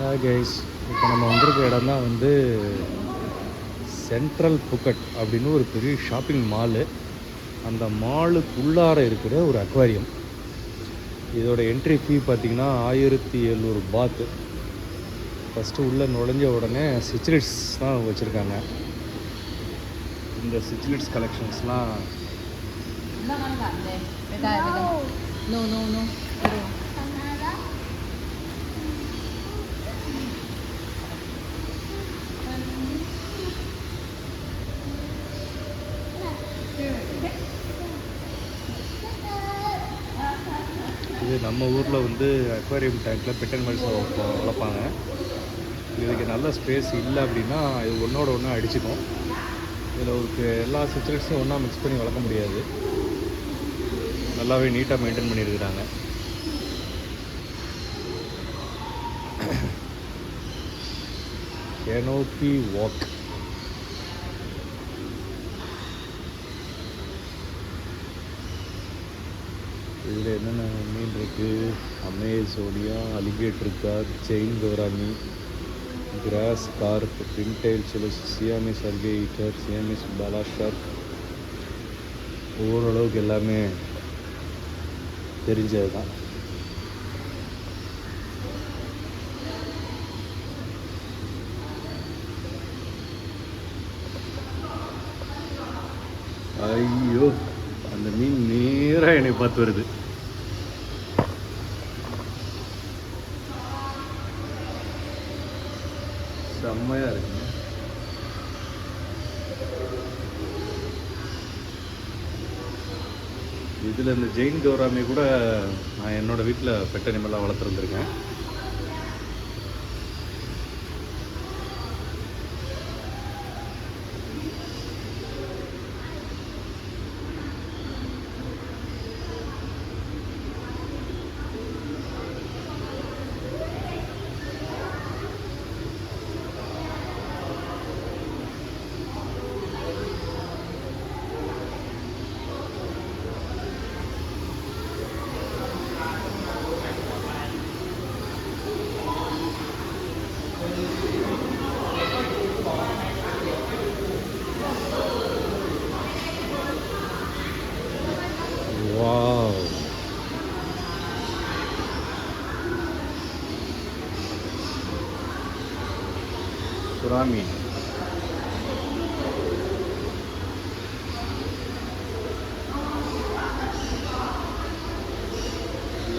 Guys இப்போ நம்ம வந்திருக்க இடம் தான் வந்து சென்ட்ரல் புக்கட் அப்படின்னு ஒரு பெரிய ஷாப்பிங் மாலு அந்த மாலுக்குள்ளார இருக்கிற ஒரு அக்வாரியம் இதோட என்ட்ரி ஃபீ பார்த்தீங்கன்னா ஆயிரத்தி எழுநூறு பாத்து ஃபஸ்ட்டு உள்ளே நுழைஞ்ச உடனே சிச்லிட்ஸ் தான் வச்சுருக்காங்க. இந்த சிச்லிட்ஸ் கலெக்ஷன்ஸ்லாம் No, no, no. Pero, இது நம்ம ஊரில் வந்து அக்வாரியம் டேங்கில் பெட் அனிமல்ஸ் வளர்ப்பாங்க இதுக்கு நல்ல ஸ்பேஸ் இல்லை அப்படின்னா இது ஒன்றோட ஒன்றா அடிச்சுக்கும். இதில் ஒரு எல்லா சிச்சுவேஷனையும் ஒன்றா மிக்ஸ் பண்ணி வளர்க்க முடியாது. நல்லாவே நீட்டாக மெயின்டைன் பண்ணியிருக்கிறாங்க கேனோபி வாக் இதில் என்னென்ன மீன் இருக்குது Amazonia alligator gar chain gourami grass carp pintail Sales Siamese alligator Siamese bala shark ஓரளவுக்கு எல்லாமே தெரிஞ்சது தான். ஐயோ அந்த மீன் நேராக என்னை பார்த்து வருது. இதில் இந்த ஜெயின் கௌராமி கூட நான் என்னோடய வீட்டில் பெட் அனிமலாக வளர்த்துருந்துருக்கேன்.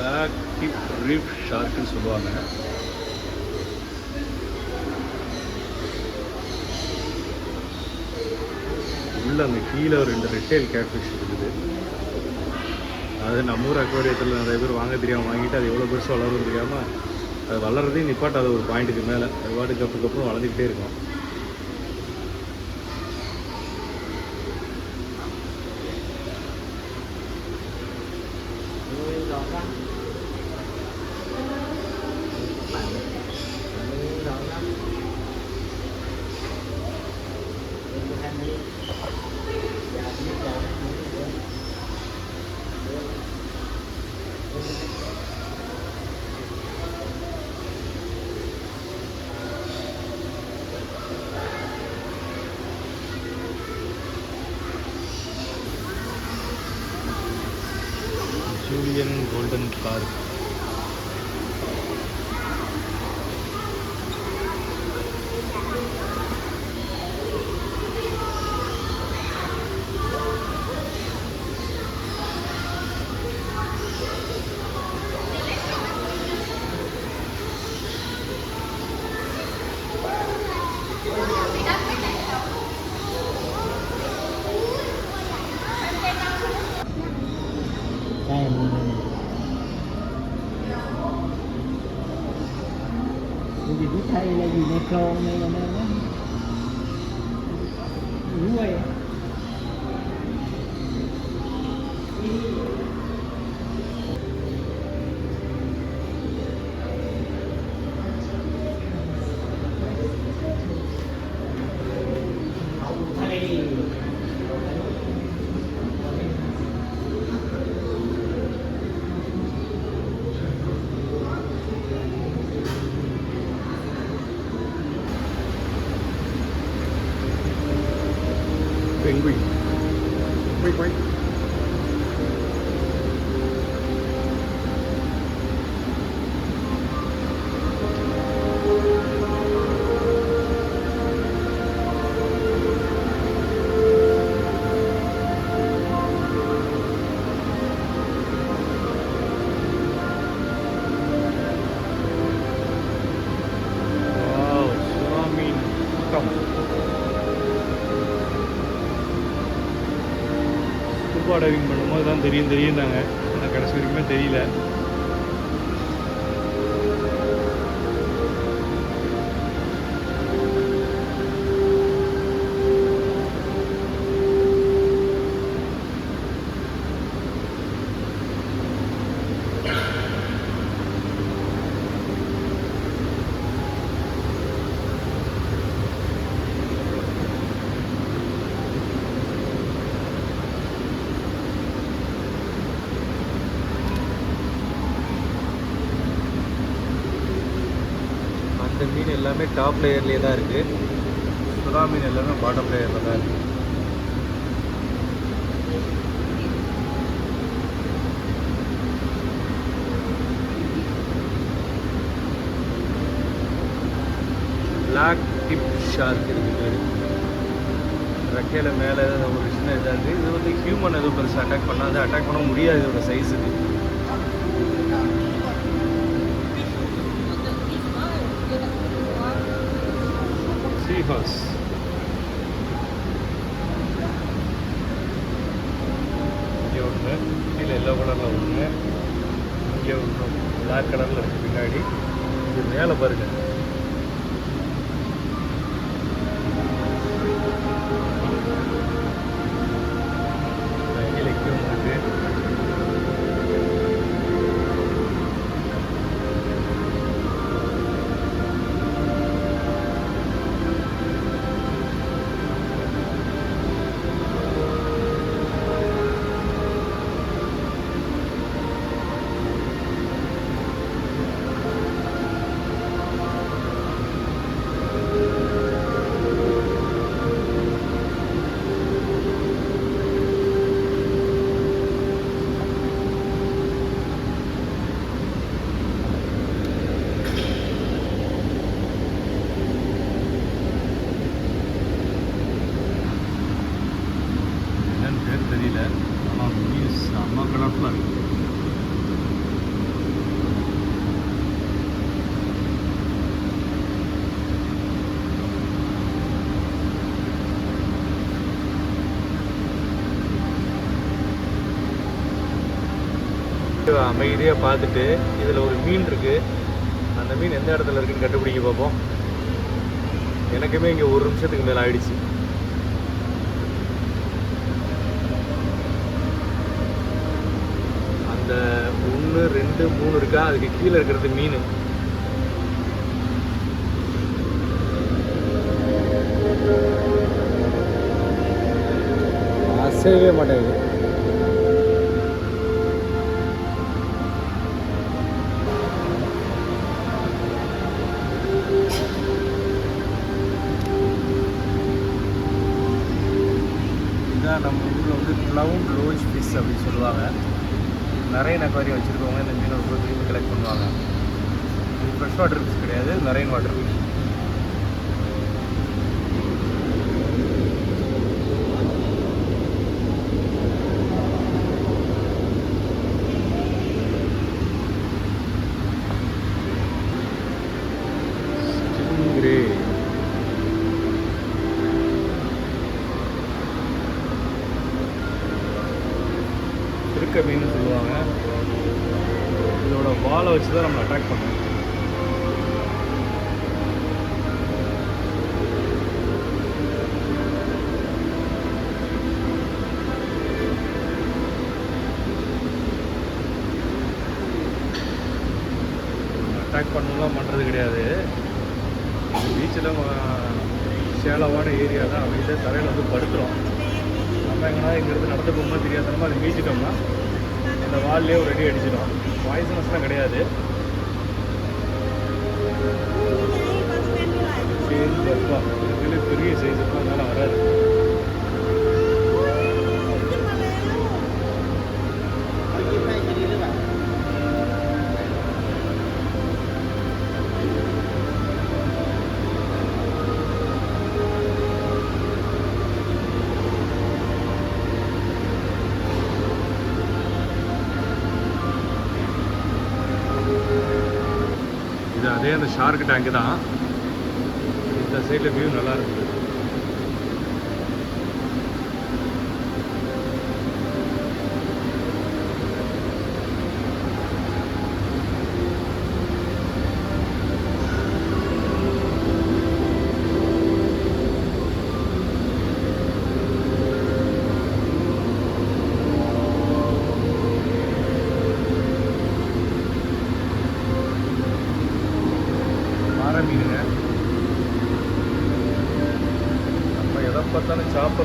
பிளாக் டிப் ரீஃப் ஷார்க்குன்னு சொல்லுவாங்க. உள்ள அந்த கீழே ஒரு ரெண்டு ரெட்டைல் கேட்ஃபிஷ் இருக்குது. அது நம்ம ஊர் அக்வாரியத்தில் நிறைய பேர் வாங்க தெரியாமல் வாங்கிட்டு அது எவ்வளோ பெருசாக வளரும் தெரியாமல் அது வளர்றதையும் அது ஒரு பாயிண்ட்டுக்கு மேலே. அது பாட்டுக்கு அப்புறம் அப்புறம் வளர்ந்துக்கிட்டே இருக்கும். Julian golden car Vì biết thay là gì micro này là nó Đúng rồi. தெரியும் தெரியுந்தாங்க ஆனால் கடைசி வரைக்குமே தெரியல. எல்லாமே டாப் லேயர்லேயே தான் இருக்குது சுறா மீன் எல்லாமே பாட்டம் லேயரில் தான் இருக்குது பிளாக் டிப் ஷார்க் இருக்கு பேர். ரெக்கையில் மேலே ஒரு சின்ன இதாக இருக்குது இது வந்து ஹியூமன் எதுவும் பெருசாக அட்டாக் பண்ணாது. அட்டாக் பண்ண முடியாது இதோட சைஸ் இது இங்கே ஒன்று கீழே எல்லோ கலரில் ஒன்று. இங்கே ஒன்று பிளாக் கலரில் இருக்குது பின்னாடி. இது மேலே பாருங்க. அமைதியாக பார்த்துட்டு இதில் ஒரு மீன் இருக்குது அந்த மீன் எந்த இடத்துல இருக்குன்னு கண்டுபிடிக்க பார்ப்போம். எனக்குமே இங்கே ஒரு நிமிஷத்துக்கு மேலே ஆயிடுச்சு. அந்த ஒன்று ரெண்டு மூணு இருக்கா? அதுக்கு கீழே இருக்கிறது மீன். அசையவே மாட்டேங்குது. ஃபிஷ் அப்படின்னு சொல்லுவாங்க. நிறைய நக்காரியம் வச்சுருக்கவங்க இந்த மீனை ரொம்ப விரும்பி கலெக்ட் பண்ணுவாங்க. இது ஃப்ரெஷ் வாட்டர் ஃபிஷ் கிடையாது. நிறைய வாட்டர் ஃபிஷ் அட்டாக் பண்ணலாம் பண்ணுறது கிடையாது. பீச்சில் சேலவான ஏரியா தான் அமைதியாக தலையில் வந்து படுத்துரும் நம்ம எங்கன்னா இங்கேருந்து நடந்து போகும்போது தெரியாதனமா அது மீச்சிட்டோம்னா அந்த வால்லே ஒரு அடி அடிச்சிடும். பாய்சனஸ்லாம் கிடையாது. பெரிய சைஸ் அதனால வராது. அதே அந்த ஷார்க் டேங்க் தான். இந்த சைடில் வியூ நல்லா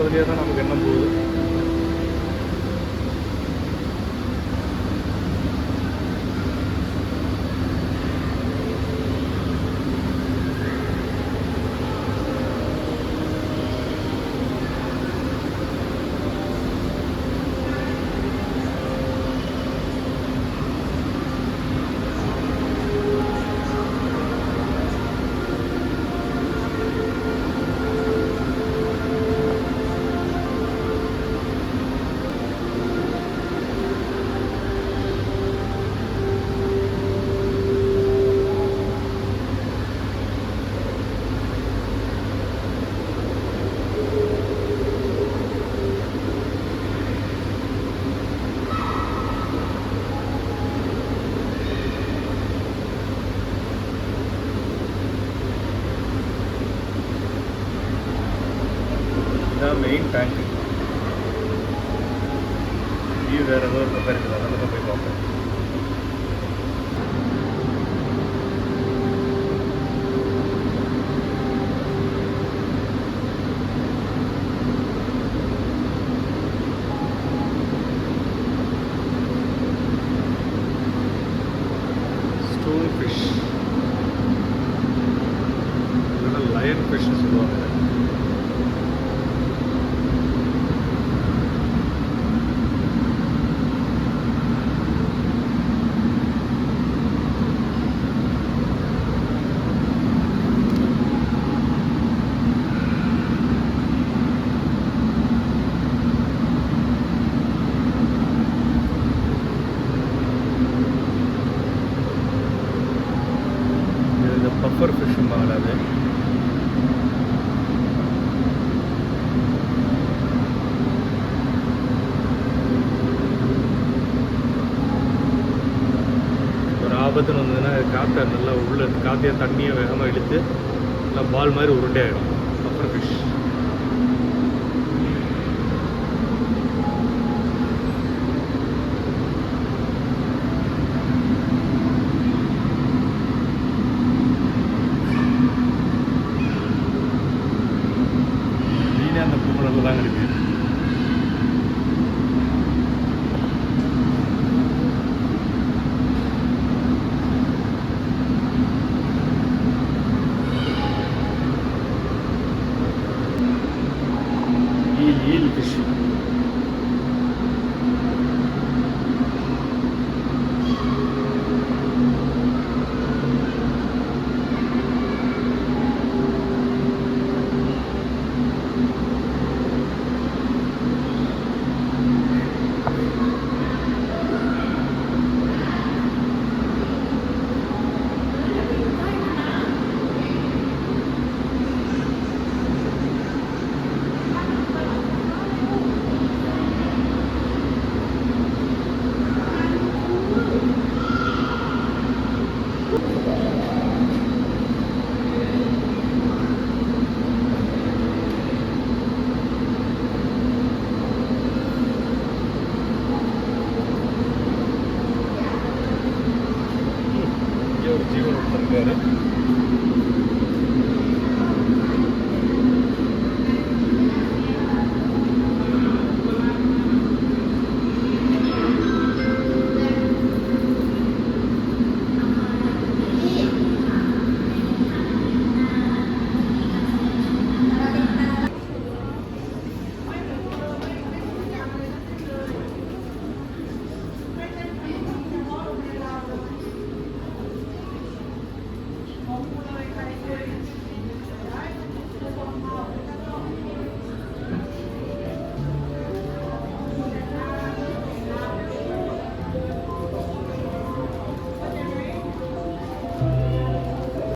അതിലേതാണ് வியூ வேற ஏதோ ஒரு பக்கம் இருக்குது அந்த பக்கம் போய் பார்ப்போம் ஸ்டோன் ஃபிஷ் இல்லைன்னா லயன் ஃபிஷ்னு சொல்லுவாங்க இதை. இது இந்த பஃபர் ஃபிஷ்ஷும்பாங்களா அது ஒரு ஆபத்துன்னு வந்ததுன்னா காற்றை நல்லா உள்ள காற்றையாக தண்ணியை வேகமாக இழுத்து நல்லா பால் மாதிரி உருண்டையாகிடும் ஆகிடும் ஃபிஷ் அந்த பூமலில் தான் இருக்கு.